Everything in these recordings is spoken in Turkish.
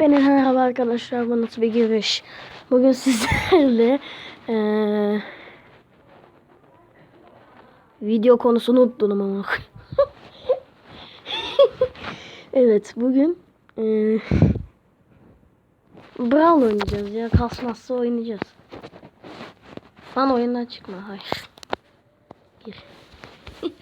Benim merhaba arkadaşlar bu nasıl bir giriş. Bugün sizlerle eee, video konusunu unuttum ama. evet bugün eee Brawl oynayacağız ya kasmazsa oynayacağız. Lan oyundan çıkma hayır. Gir.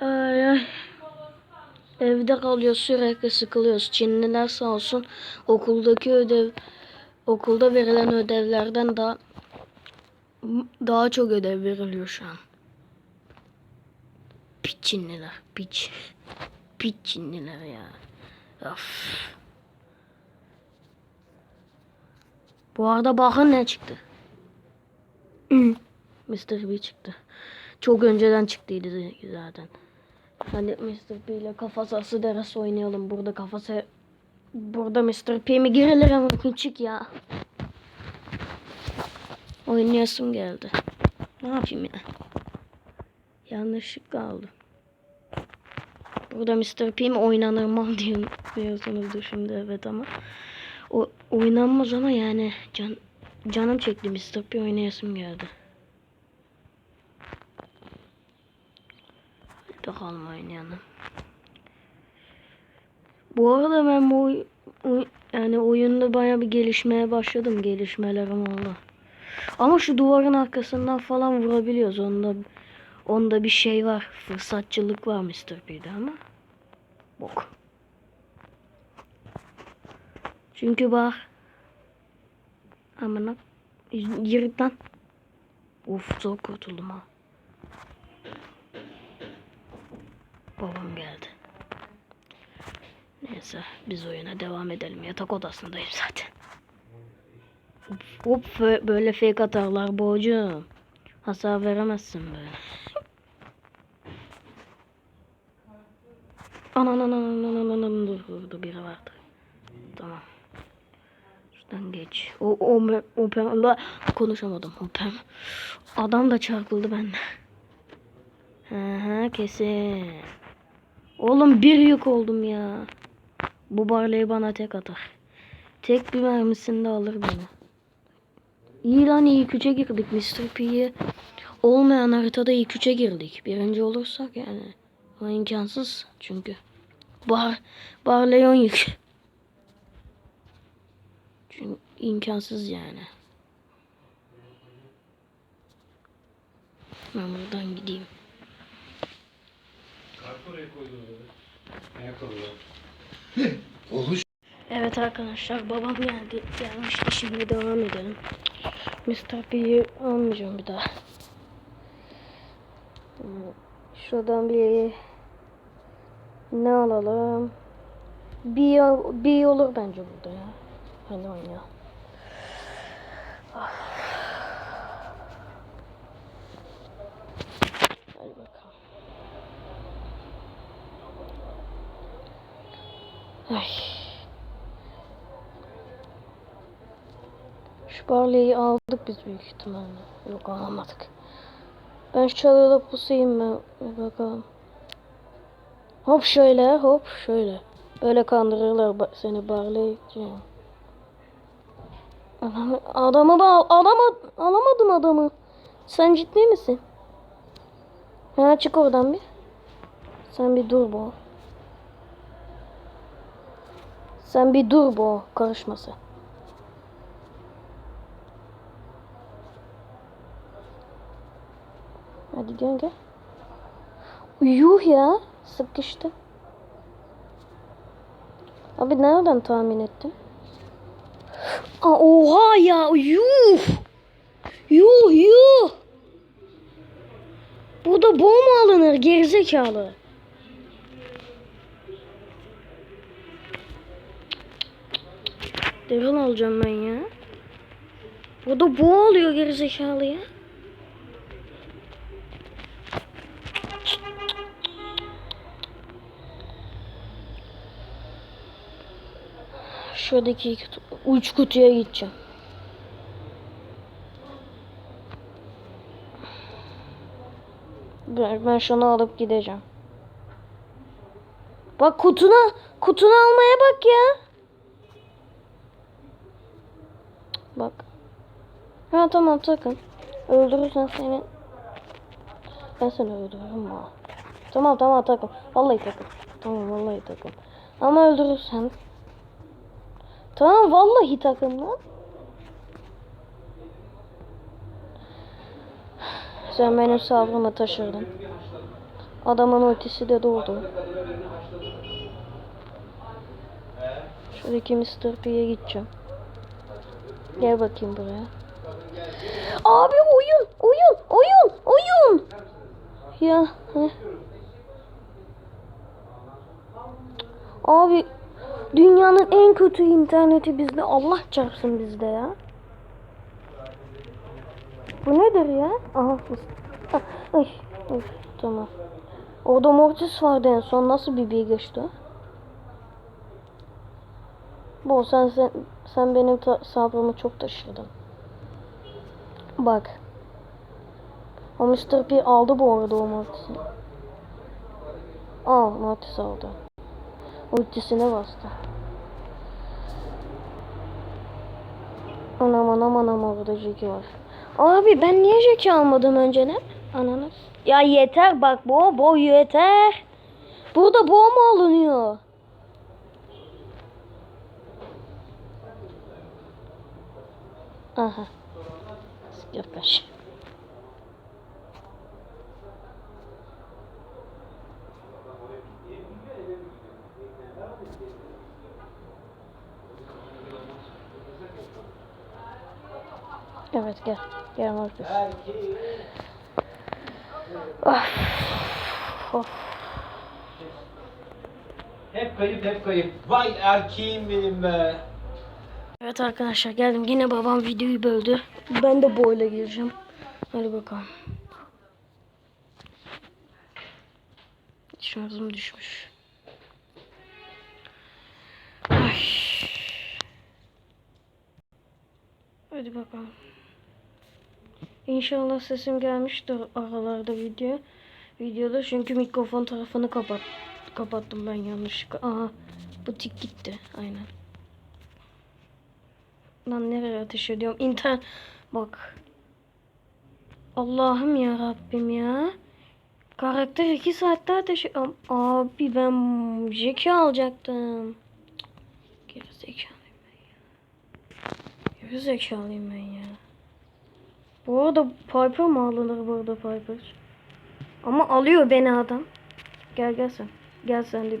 Ay, ay. Evde kalıyor sürekli sıkılıyoruz. Çinliler sağ olsun okuldaki ödev okulda verilen ödevlerden daha daha çok ödev veriliyor şu an. Piç Çinliler. Piç. Piç Çinliler ya. Of. Bu arada bakın ne çıktı. Mr. B çıktı. Çok önceden çıktıydı zaten. Hadi Mr. P ile kafa sası deresi oynayalım. Burada kafası burada Mr. P mi girilir ama küçük ya. Oynayasım geldi. Ne yapayım ya? Yanlışlıkla aldım. Burada Mr. P mi oynanır mal diyorsunuzdur şimdi evet ama. O oynanmaz ama yani can, canım çekti Mr. P oynayasım geldi. Bakalım oynayalım. Bu arada ben bu yani oyunda baya bir gelişmeye başladım. Gelişmelerim oldu. Ama şu duvarın arkasından falan vurabiliyoruz. Onda onda bir şey var. Fırsatçılık var Mr. P'de ama. Bok. Çünkü bak. Amına. Yürü lan. Uf çok kurtuldum ha. Babam geldi. Neyse biz oyuna devam edelim. Yatak odasındayım zaten. Hop, böyle fake atarlar boğacığım. Hasar veremezsin böyle. Anan anan anan anan dur dur biri vardı. Tamam. Şuradan geç. O o o, la konuşamadım. O pem. Adam da çarpıldı benden. Hı hı kesin. Oğlum bir yük oldum ya. Bu barley'i bana tek atar. Tek bir mermisinde alır beni. İyi lan iyi güce girdik Mr. P'ye. Olmayan haritada ilk üçe girdik. Birinci olursak yani. O imkansız çünkü. Bar, Barley yük. Çünkü imkansız yani. Ben buradan gideyim. Oluş. Evet arkadaşlar babam geldi. Gelmişti şimdi devam edelim. Mr. P'yi almayacağım bir daha. Şuradan bir ne alalım? Bir, bir olur bence burada ya. Hadi oynayalım. Ah. Hadi bakalım. Ay. Şu barley'i aldık biz büyük ihtimalle. Yok alamadık. Ben şu çalıda pusayım ben. Bir bakalım. Hop şöyle hop şöyle. Böyle kandırırlar seni barleyci. Adamı, adamı da al, alama, alamadım adamı. Sen ciddi misin? Ha çık oradan bir. Sen bir dur bu. Sen bir dur bu karışması. Hadi gel gel. Yuh ya sıkıştı. Abi nereden tahmin ettin? Aa, oha ya yuh. Yuh yuh. Burada bomba alınır gerizekalı. Devil alacağım ben ya. Burada bu oluyor gerizekalı ya. Şuradaki iki uç kutuya gideceğim. Ben, ben şunu alıp gideceğim. Bak kutuna, kutunu almaya bak ya. Bak. Ha tamam takın. Öldürürsen seni. Ben seni öldürürüm ha. Tamam tamam takın. Vallahi takın. Tamam vallahi takın. Ama öldürürsen. Tamam vallahi takın lan. Sen benim sabrımı taşırdın. Adamın ultisi de doldu. Şuradaki Mr. P'ye gideceğim. Gel bakayım buraya. Abi oyun, oyun, oyun, oyun. Ya. heh. Abi dünyanın en kötü interneti bizde. Allah çarpsın bizde ya. Bu nedir ya? Aha. Ah, Ay, ay, tamam. Orada Mortis vardı en son. Nasıl bir bir geçti? Bu sen sen, sen benim sabrımı çok taşırdın. Bak. O Mr. P aldı bu arada o Mortis'i. Al Mortis aldı. Ultisine bastı. Anam anam anam orada Jackie var. Abi ben niye Jackie almadım önceden? Ananı. Ya yeter bak bu bu yeter. Burada bu mu alınıyor? Aha. Yaklaş. Evet gel. Gel Marcus. Of. Of. Hep kayıp hep kayıp. Vay erkeğim benim be. Evet arkadaşlar geldim. Yine babam videoyu böldü. Ben de boyla gireceğim. Hadi bakalım. Şarjım düşmüş. Ay. Hadi bakalım. İnşallah sesim gelmiştir aralarda video. Videoda çünkü mikrofon tarafını kapat kapattım ben yanlışlıkla. Aha bu tik gitti. Aynen. Lan nereye ateş ediyorum? İnter bak. Allah'ım ya Rabbim ya. Karakter 2 saatte ateş Abi ben Jackie alacaktım. Geri zekalıyım ben ya. Geri zekalıyım ben ya. Bu arada Piper mı alınır burada Piper? Ama alıyor beni adam. Gel gel sen. Gel sen de.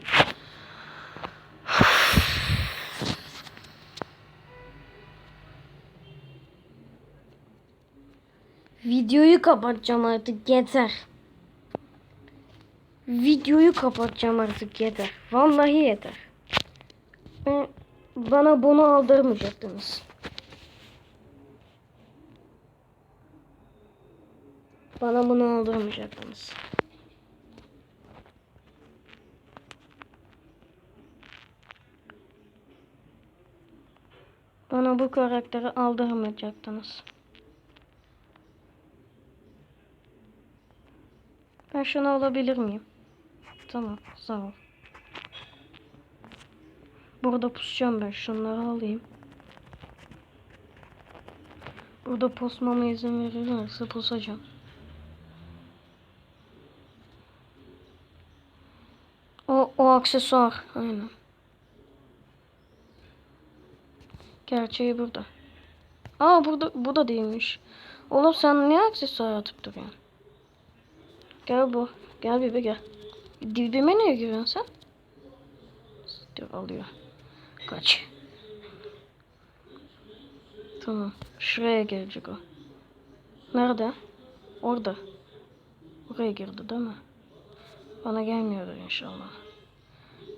Videoyu kapatacağım artık yeter. Videoyu kapatacağım artık yeter. Vallahi yeter. Bana bunu aldırmayacaktınız. Bana bunu aldırmayacaktınız. Bana bu karakteri aldırmayacaktınız. Ben şunu alabilir miyim? Tamam, sağ ol. Burada pusacağım ben. Şunları alayım. Burada posmama izin verirlerse pusacağım. O, o aksesuar. Aynen. Gerçeği burada. Aa burada bu da değilmiş. Oğlum sen niye aksesuar atıp duruyorsun? Gel bu. Gel bebe gel. Dibime niye giriyorsun sen? Dur alıyor. Kaç. Tamam. Şuraya gelecek o. Nerede? Orada. Oraya girdi değil mi? Bana gelmiyordur inşallah.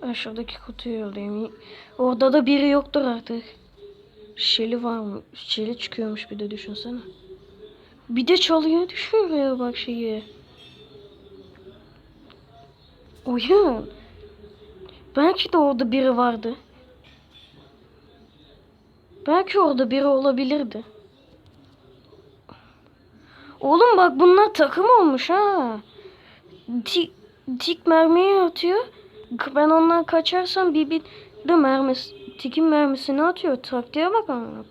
Ben şuradaki kutuyu alayım. Orada da biri yoktur artık. Şeli var mı? Şeli çıkıyormuş bir de düşünsene. Bir de çalıyor düşüyor bak şeyi. Oyun. Belki de orada biri vardı. Belki orada biri olabilirdi. Oğlum bak bunlar takım olmuş ha. Tik, tik mermiyi atıyor. Ben ondan kaçarsam bir bir de mermisi, tikin mermisini atıyor. Taktiğe bak amına.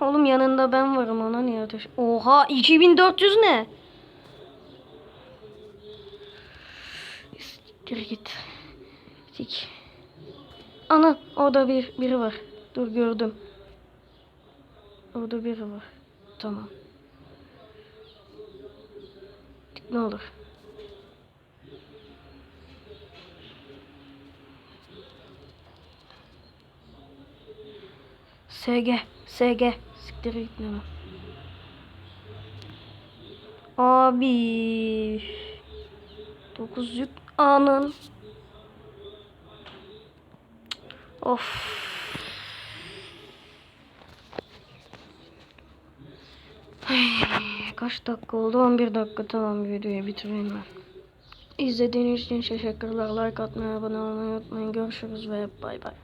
Oğlum yanında ben varım ona niye ateş? Oha 2400 ne? Siktir git. Tik. Ana orada bir biri var. Dur gördüm. Orada biri var. Tamam. Ne olur. SG, SG. Siktir gitme lan. Abi. 9 yük anın. Of. Kaç dakika oldu? 11 dakika tamam videoyu bitireyim ben. İzlediğiniz için teşekkürler. Like atmayı, abone olmayı unutmayın. Görüşürüz ve bay bay.